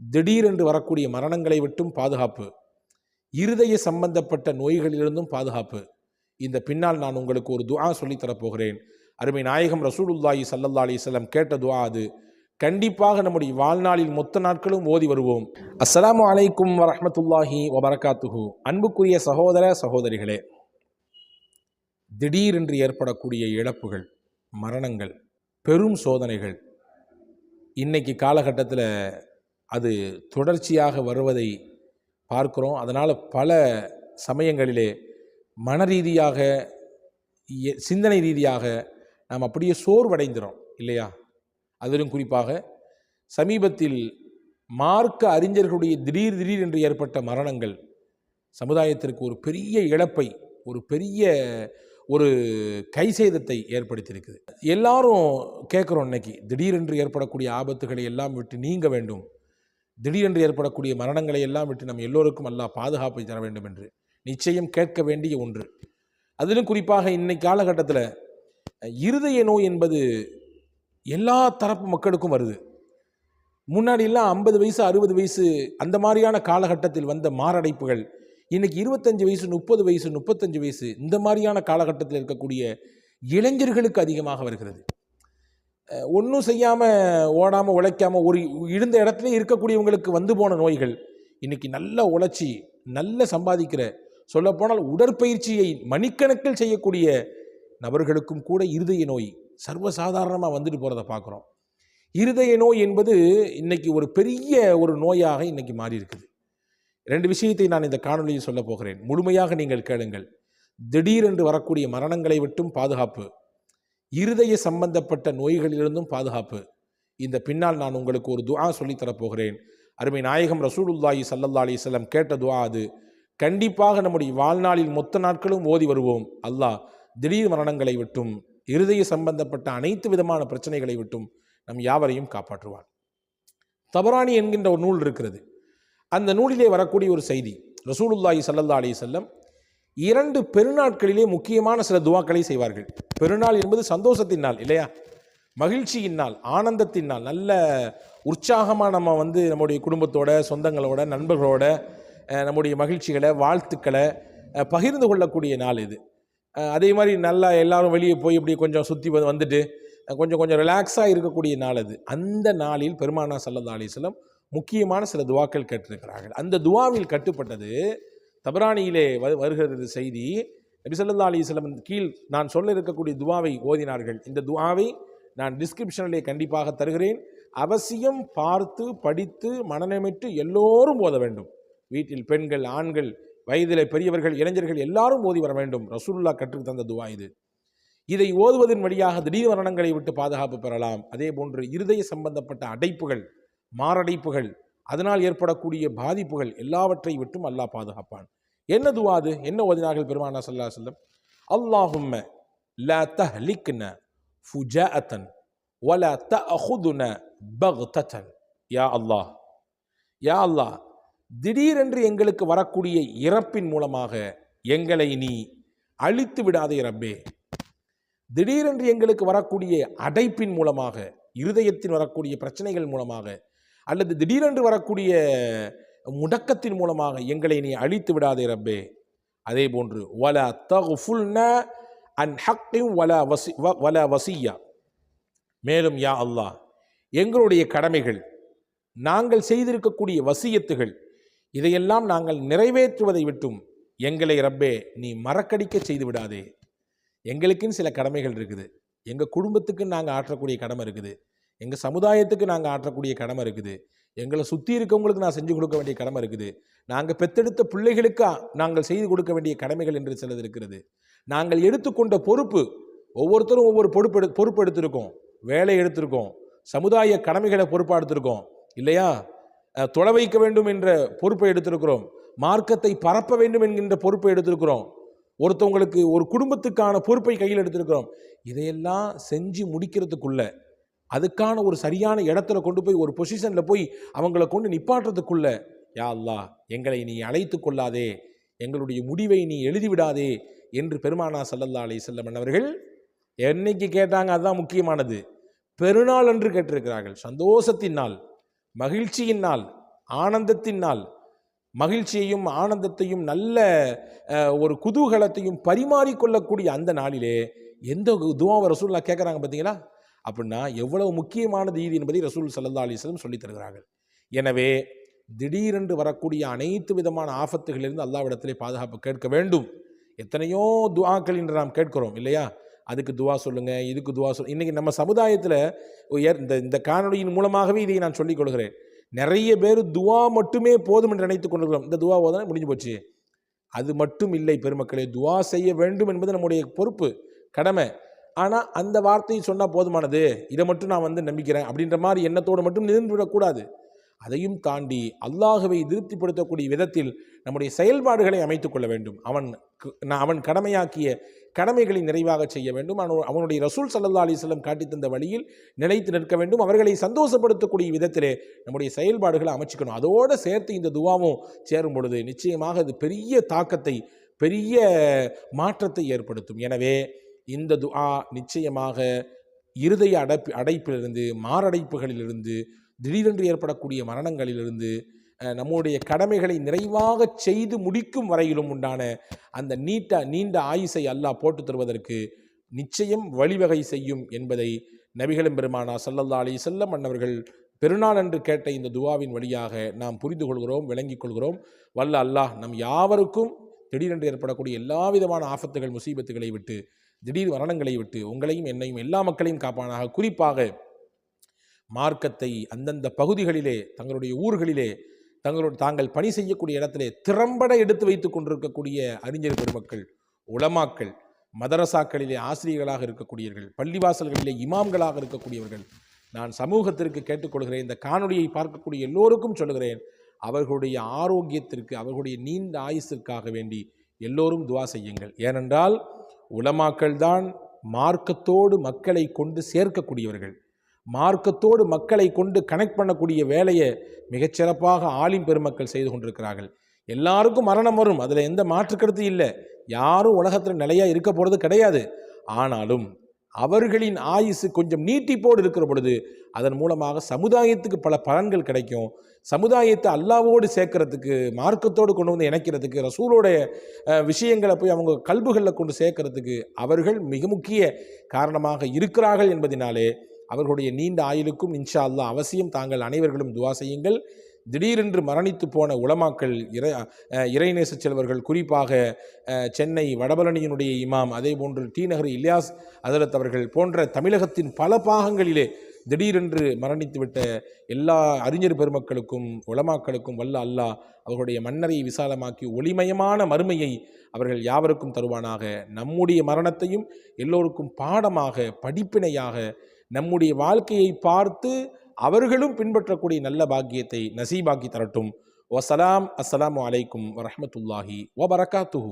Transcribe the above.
திடீரென்று வரக்கூடிய மரணங்களை விட்டும் பாதுகாப்பு. இருதய சம்பந்தப்பட்ட நோய்களிலிருந்தும் பாதுகாப்பு. இந்த பின்னால் நான் உங்களுக்கு ஒரு துவா சொல்லித்தரப்போகிறேன் அருமை நாயகம் ரசூலுல்லாஹி சல்லல்லா அலைஹி கேட்ட துவா அது. கண்டிப்பாக நம்முடைய வாழ்நாளில் மொத்த நாட்களும் ஓதி வருவோம். அஸ்ஸலாமு அலைக்கும் வரமத்துல்லாஹி வபரகாத்துஹு. அன்புக்குரிய சகோதர சகோதரிகளே திடீரென்று ஏற்படக்கூடிய இழப்புகள் மரணங்கள் பெரும் சோதனைகள். இன்னைக்கு காலகட்டத்தில் அது தொடர்ச்சியாக வருவதை பார்க்கிறோம். அதனால் பல சமயங்களிலே மன ரீதியாக எ- சிந்தனை ரீதியாக நாம் அப்படியே சோர்வடைந்துறோம் இல்லையா? அதிலும் குறிப்பாக சமீபத்தில் மார்க்க அறிஞர்களுடைய திடீர் திடீர் என்று ஏற்பட்ட மரணங்கள் சமுதாயத்திற்கு ஒரு பெரிய இழப்பை ஒரு பெரிய ஒரு கைசேதத்தை ஏற்படுத்தியிருக்குது. எல்லாரும் கேட்குறோம் இன்னைக்கு திடீரென்று ஏற்படக்கூடிய ஆபத்துகளை எல்லாம் விட்டு நீங்க வேண்டும். திடீரென்று ஏற்படக்கூடிய மரணங்களை எல்லாம் விட்டு நம்ம எல்லோருக்கும் அல்லாஹ் பாதுகாப்பை தர வேண்டும் என்று நிச்சயம் கேட்க வேண்டிய ஒன்று. அதிலும் குறிப்பாக இன்னைக்கு காலகட்டத்தில் இருதய நோய் என்பது எல்லா தரப்பு மக்களுக்கும் வருது. முன்னாடியெல்லாம் ஐம்பது வயசு அறுபது வயசு அந்த மாதிரியான காலகட்டத்தில் வந்த மாரடைப்புகள் இன்னைக்கு இருபத்தஞ்சு வயசு முப்பது வயசு முப்பத்தஞ்சு வயசு இந்த மாதிரியான காலகட்டத்தில் இருக்கக்கூடிய இளைஞர்களுக்கு அதிகமாக வருகிறது. ஒன்றும் செய்யாமல் ஓடாமல் உழைக்காமல் ஒரு இருந்த இடத்துல இருக்கக்கூடியவங்களுக்கு வந்து போன நோய்கள். இன்றைக்கி நல்ல உழைச்சி நல்ல சம்பாதிக்கிற சொல்லப்போனால் உடற்பயிற்சியை மணிக்கணக்கில் செய்யக்கூடிய நபர்களுக்கும் கூட இருதய நோய் சர்வசாதாரணமாக வந்துட்டு போகிறத பார்க்குறோம். இருதய நோய் என்பது இன்றைக்கி ஒரு பெரிய ஒரு நோயாக இன்றைக்கி மாறி இருக்குது ரெண்டு விஷயத்தை நான் இந்த காணொலியில் சொல்ல போகிறேன். முழுமையாக நீங்கள் கேளுங்கள். திடீரென்று வரக்கூடிய மரணங்களை விட்டும் பாதுகாப்பு. இருதய சம்பந்தப்பட்ட நோய்களிலிருந்தும் பாதுகாப்பு. இந்த பின்னால் நான் உங்களுக்கு ஒரு துவா சொல்லித்தரப்போகிறேன். அருமை நாயகம் ரசூலுல்லாஹி சல்லல்லா அலைஹி வஸல்லம் கேட்ட துவா அது. கண்டிப்பாக நம்முடைய வாழ்நாளில் மொத்த நாட்களும் ஓதி வருவோம். அல்லாஹ் திடீர் மரணங்களை விட்டும் இருதய சம்பந்தப்பட்ட அனைத்து விதமான பிரச்சனைகளை விட்டும் நம் யாவரையும் காப்பாற்றுவான். தபராணி என்கின்ற ஒரு நூல் இருக்கிறது. அந்த நூலிலே வரக்கூடிய ஒரு செய்தி ரசூலுல்லாஹி சல்லல்லா அலி செல்லம் இரண்டு பெருநாட்களிலே முக்கியமான சில துவாக்களை செய்வார்கள். பெருநாள் என்பது சந்தோஷத்தின் நாள் இல்லையா? மகிழ்ச்சியின் நாள் ஆனந்தத்தின் நாள். நல்ல உற்சாகமாக நம்ம வந்து நம்முடைய குடும்பத்தோட சொந்தங்களோட நண்பர்களோட நம்முடைய மகிழ்ச்சிகளை வாழ்த்துக்களை பகிர்ந்து கொள்ளக்கூடிய நாள் இது. அதே மாதிரி நல்லா எல்லாரும் வெளியே போய் இப்படி கொஞ்சம் சுற்றி வந்துட்டு கொஞ்சம் கொஞ்சம் ரிலாக்ஸாக இருக்கக்கூடிய நாள் அது. அந்த நாளில் பெருமானா சல்லா அலிஸ்லம் முக்கியமான சில துவாக்கள் கேட்டிருக்கிறார்கள். அந்த துவாவில் கட்டுப்பட்டது தபரானியிலே வரு வருகிறது செய்தி நபிசல்லா ஸல்லல்லாஹு கீழ் நான் சொல்ல இருக்கக்கூடிய துவாவை ஓதினார்கள். இந்த துவாவை நான் டிஸ்கிரிப்ஷனிலே கண்டிப்பாக தருகிறேன். அவசியம் பார்த்து படித்து மனநமிட்டு எல்லோரும் ஓத வேண்டும். வீட்டில் பெண்கள் ஆண்கள் வயதிலே பெரியவர்கள் இளைஞர்கள் எல்லாரும் ஓதி வர வேண்டும். ரசூல்லா கற்றுத் தந்த துவா இது. இதை ஓதுவதன் வழியாக திடீர் மரணங்களை விட்டு பாதுகாப்பு பெறலாம். அதே போன்று இருதய சம்பந்தப்பட்ட அடைப்புகள் மாரடைப்புகள் அதனால் ஏற்படக்கூடிய பாதிப்புகள் எல்லாவற்றை விட்டும் அல்லாஹ் பாதுகாப்பான். என்ன துவாது என்ன ஓதினார்கள் பெருமானா சல்லா செல்லம் வஸல்லம்? அல்லாஹும்ம லா தஹ்லிக்ன ஃபுஜாஅத்தன் வலா தஅخذன பக்தத்தன் யா அல்லாஹ் யா அல்லாஹ் திடீரென்று எங்களுக்கு வரக்கூடிய இறப்பின் மூலமாக எங்களை நீ அழித்து விடாதே ரப்பே. திடீரென்று எங்களுக்கு வரக்கூடிய அடைப்பின் மூலமாக இருதயத்தின் வரக்கூடிய பிரச்சனைகள் மூலமாக அல்லது திடீரென்று வரக்கூடிய முடக்கத்தின் மூலமாக எங்களை நீ அழித்து விடாதே ரப்பே. அதே போன்று வல தகுஃபுல்ன அன் ஹக்கிம் வல வசி வ- வல வசியா. மேலும் யா அல்லாஹ் எங்களுடைய கடமைகள் நாங்கள் செய்திருக்கக்கூடிய வசியத்துகள் இதையெல்லாம் நாங்கள் நிறைவேற்றுவதை விட்டும் எங்களை ரப்பே நீ மறக்கடிக்க செய்து விடாதே. எங்களுக்குன்னு சில கடமைகள் இருக்குது. எங்கள் குடும்பத்துக்கு நாங்கள் ஆற்றக்கூடிய கடமை இருக்குது. எங்கள் சமுதாயத்துக்கு நாங்கள் ஆற்றக்கூடிய கடமை இருக்குது. எங்களை சுற்றி இருக்கவங்களுக்கு நான் செஞ்சு கொடுக்க வேண்டிய கடமை இருக்குது. நாங்கள் பெத்தெடுத்த பிள்ளைகளுக்காக நாங்கள் செய்து கொடுக்க வேண்டிய கடமைகள் என்று சிலது இருக்கிறது. நாங்கள் எடுத்துக்கொண்ட பொறுப்பு ஒவ்வொருத்தரும் ஒவ்வொரு பொறுப்பு எடு பொறுப்பு எடுத்திருக்கோம் வேலை எடுத்திருக்கோம். சமுதாய கடமைகளை பொறுப்பாக எடுத்திருக்கோம் இல்லையா தொலை வைக்க வேண்டும் என்ற பொறுப்பை எடுத்திருக்கிறோம். மார்க்கத்தை பரப்ப வேண்டும் என்கின்ற பொறுப்பை எடுத்திருக்கிறோம். ஒருத்தவங்களுக்கு ஒரு குடும்பத்துக்கான பொறுப்பை கையில் எடுத்திருக்கிறோம். இதையெல்லாம் செஞ்சு முடிக்கிறதுக்குள்ள அதுக்கான ஒரு சரியான இடத்துல கொண்டு போய் ஒரு பொசிஷனில் போய் அவங்கள கொண்டு நிப்பாட்டுறதுக்குள்ள யா அல்லாஹ் எங்களை நீ அழைத்து கொள்ளாதே எங்களுடைய முடிவை நீ எழுதிவிடாதே என்று பெருமானா சல்லல்லா அலி செல்லமன் அவர்கள் என்னைக்கு கேட்டாங்க அதுதான் முக்கியமானது. பெருநாள் என்று கேட்டிருக்கிறார்கள். சந்தோஷத்தின் நாள் மகிழ்ச்சியின் நாள் ஆனந்தத்தின் நாள். மகிழ்ச்சியையும் ஆனந்தத்தையும் நல்ல ஒரு குதூகலத்தையும் பரிமாறிக்கொள்ளக்கூடிய அந்த நாளிலே எந்த துவாவை ரசூல்லா கேட்குறாங்க பார்த்தீங்களா அப்படின்னா எவ்வளவு முக்கியமானது இது என்பதை ரசூல் சல்லா அலிஸ்லம் சொல்லித் தருகிறார்கள். எனவே திடீரென்று வரக்கூடிய அனைத்து விதமான ஆபத்துகளிலிருந்து அல்லாவிடத்திலே பாதுகாப்பு கேட்க வேண்டும். எத்தனையோ துவாக்கள் என்று நாம் கேட்கிறோம் இல்லையா? அதுக்கு துவா சொல்லுங்க இதுக்கு துவா சொல் இன்னைக்கு நம்ம சமுதாயத்தில் இந்த இந்த காணொளியின் மூலமாகவே இதை நான் சொல்லிக் கொள்கிறேன். நிறைய பேர் துவா மட்டுமே போதும் என்று நினைத்துக் கொண்டிருக்கிறோம். இந்த துவா ஓதன முடிஞ்சு போச்சு. அது மட்டும் இல்லை பெருமக்களே. துவா செய்ய வேண்டும் என்பது நம்முடைய பொறுப்பு கடமை. ஆனால் அந்த வார்த்தையை சொன்னால் போதுமானது? இதை மட்டும் நான் வந்து நம்பிக்கிறேன். அப்படின்ற மாதிரி எண்ணத்தோடு மட்டும் நின்று விடக்கூடாது. அதையும் தாண்டி அல்லாஹுவை திருப்திப்படுத்தக்கூடிய விதத்தில் நம்முடைய செயல்பாடுகளை அமைத்து கொள்ள வேண்டும். அவன் நான் அவன் கடமையாக்கிய கடமைகளை நிறைவாக செய்ய வேண்டும். அவனு- அவனுடைய ரசூல் சல்லா அலிஸ்லம் காட்டி தந்த வழியில் நிலைத்து நிற்க வேண்டும். அவர்களை சந்தோஷப்படுத்தக்கூடிய விதத்திலே நம்முடைய செயல்பாடுகளை அமைச்சுக்கணும். அதோடு சேர்த்து இந்த துவாவும் சேரும் பொழுது நிச்சயமாக அது பெரிய தாக்கத்தை பெரிய மாற்றத்தை ஏற்படுத்தும். எனவே இந்த துஆ நிச்சயமாக இருதய அடைப்பு அடைப்பிலிருந்து மாரடைப்புகளிலிருந்து திடீரென்று ஏற்படக்கூடிய மரணங்களிலிருந்து நம்முடைய கடமைகளை நிறைவாக செய்து முடிக்கும் வரையிலும் உண்டான அந்த நீட்ட நீண்ட ஆயுசை அல்லாஹ் போட்டு தருவதற்கு நிச்சயம் வழிவகை செய்யும் என்பதை நபிகளும் பெருமானா சல்லல்லா அலி செல்லம் அன்னவர்கள் பெருநாள் என்று கேட்ட இந்த துவாவின் வழியாக நாம் புரிந்து கொள்கிறோம் விளங்கிக் கொள்கிறோம். வல்ல அல்லாஹ் நம் யாவருக்கும் திடீரென்று ஏற்படக்கூடிய எல்லா விதமான ஆபத்துகள் முசீபத்துகளை விட்டு திடீர் மரணங்களை விட்டு உங்களையும் என்னையும் எல்லா மக்களையும் காப்பானாக. குறிப்பாக மார்க்கத்தை அந்தந்த பகுதிகளிலே தங்களுடைய ஊர்களிலே தங்களுடைய தாங்கள் பணி செய்யக்கூடிய இடத்திலே திறம்பட எடுத்து வைத்துக் கொண்டிருக்கக்கூடிய அறிஞர் பெருமக்கள் உளமாக்கள் மதரசாக்களிலே ஆசிரியர்களாக இருக்கக்கூடியவர்கள் பள்ளிவாசல்களிலே இமாம்களாக இருக்கக்கூடியவர்கள் நான் சமூகத்திற்கு கேட்டுக்கொள்கிறேன் இந்த காணொளியை பார்க்கக்கூடிய எல்லோருக்கும் சொல்லுகிறேன் அவர்களுடைய ஆரோக்கியத்திற்கு அவர்களுடைய நீண்ட ஆயுசிற்காக வேண்டி எல்லோரும் துவா செய்யுங்கள். ஏனென்றால் உலமாக்கள் தான் மார்க்கத்தோடு மக்களை கொண்டு சேர்க்கக்கூடியவர்கள். மார்க்கத்தோடு மக்களை கொண்டு கனெக்ட் பண்ணக்கூடிய வேலையை மிகச்சிறப்பாக ஆலிம் பெருமக்கள் செய்து கொண்டிருக்கிறார்கள். எல்லாருக்கும் மரணம் வரும். அதில் எந்த மாற்று கருத்து இல்லை. யாரும் உலகத்தில் நிலையாக இருக்க போகிறது கிடையாது. ஆனாலும் அவர்களின் ஆயுசு கொஞ்சம் நீட்டிப்போடு இருக்கிற பொழுது அதன் மூலமாக சமுதாயத்துக்கு பல பலன்கள் கிடைக்கும். சமுதாயத்தை அல்லாவோடு சேர்க்கறதுக்கு மார்க்கத்தோடு கொண்டு வந்து இணைக்கிறதுக்கு ரசூலோடைய விஷயங்களை போய் அவங்க கல்புகளில் கொண்டு சேர்க்கறதுக்கு அவர்கள் மிக முக்கிய காரணமாக இருக்கிறார்கள் என்பதினாலே அவர்களுடைய நீண்ட ஆயுளுக்கும் இன்ஷா அல்லா அவசியம் தாங்கள் அனைவர்களும் துவா செய்யுங்கள். திடீரென்று மரணித்து போன உலமாக்கள் இறை இறைநேச செல்வர்கள் குறிப்பாக சென்னை வடபழனியினுடைய இமாம் அதே போன்று டி நகர் இலியாஸ் அதரத் அவர்கள் போன்ற தமிழகத்தின் பல பாகங்களிலே திடீரென்று மரணித்துவிட்ட எல்லா அறிஞர் பெருமக்களுக்கும் உலமாக்களுக்கும் வல்ல அல்லாஹ் அவர்களுடைய மன்னரை விசாலமாக்கி ஒளிமயமான மறுமையை அவர்கள் யாவருக்கும் தருவானாக. நம்முடைய மரணத்தையும் எல்லோருக்கும் பாடமாக படிப்பினையாக நம்முடைய வாழ்க்கையை பார்த்து அவர்களும் பின்பற்றக்கூடிய நல்ல பாக்கியத்தை நசீபாக்கி தரட்டும். வசலாம் அஸ்லாம் அலைக்கும் வரமத்துல்லாஹி வபரகாத்துஹு.